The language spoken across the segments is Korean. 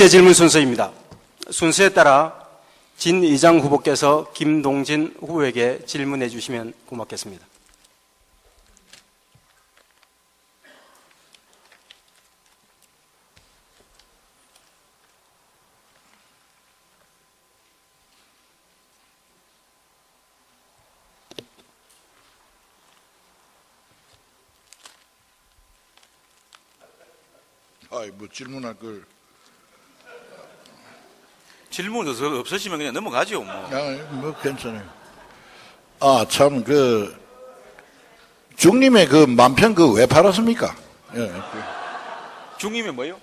제 질문 순서입니다. 순서에 따라 진 의장 후보께서 김동진 후보에게 질문해 주시면 고맙겠습니다. 아이 뭐 질문할 걸. 질문 없으시면 그냥 넘어가죠. 뭐. 아, 뭐 괜찮아요. 아 참 그 중님의 그 만평 그왜 팔았습니까? 예. 그 중임이 뭐요?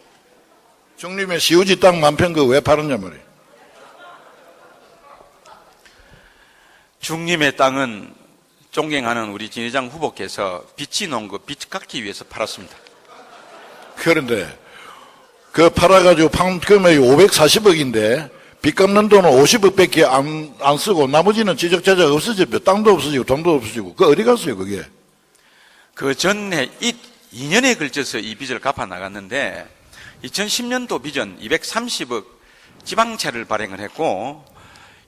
중님의 시우지 땅 만평 그왜 팔았냐 말이에요. 중림의 땅은 존경하는 우리 진 회장 후보께서 빚이 놓은 거 빚 갚기 위해서 팔았습니다. 그런데 그 팔아가지고 판 금액이 540억인데 빚 갚는 돈은 50억밖에 안, 안 쓰고 나머지는 지적자재가 없어지고 땅도 없어지고 돈도 없어지고 그 어디 갔어요 그게? 그 전에 이 2년에 걸쳐서 이 빚을 갚아 나갔는데 2010년도 빚은 230억 지방채를 발행을 했고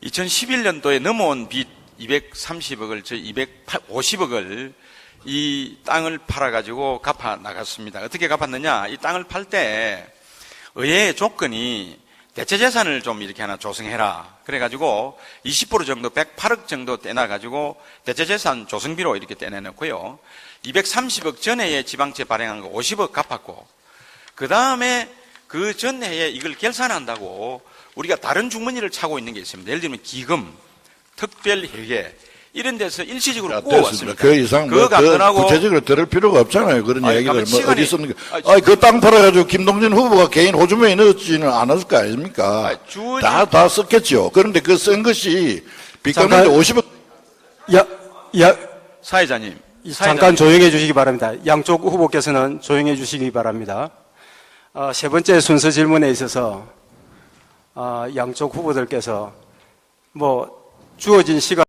2011년도에 넘어온 빚 230억을 저 250억을 이 땅을 팔아가지고 갚아 나갔습니다. 어떻게 갚았느냐? 이 땅을 팔 때 의회의 조건이 대체 재산을 좀 이렇게 하나 조성해라. 그래가지고 20% 정도 108억 정도 떼놔가지고 대체 재산 조성비로 이렇게 떼내놓고요. 230억 전해에 지방채 발행한 거 50억 갚았고 그 다음에 그 전해에 이걸 결산한다고 우리가 다른 주머니를 차고 있는 게 있습니다. 예를 들면 기금, 특별회계 이런 데서 일시적으로 야, 꾸어왔습니다. 됐습니다. 그 이상 뭐 그 구체적으로 들을 필요가 없잖아요. 그런 아니, 얘기들 가만 뭐 시간이- 어디 있습니까? 아니, 아니 그땅 팔아가지고 김동진 후보가 개인 호주머니에 넣었지는 않았을 거 아닙니까? 다 다 썼겠죠. 그런데 그 쓴 것이 빚 갚는데 잠깐- 50억 야, 야, 사회자님, 잠깐 조용해 주시기 바랍니다. 양쪽 후보께서는 조용해 주시기 바랍니다. 어, 세 번째 순서 질문에 있어서 어, 양쪽 후보들께서 뭐 주어진 시간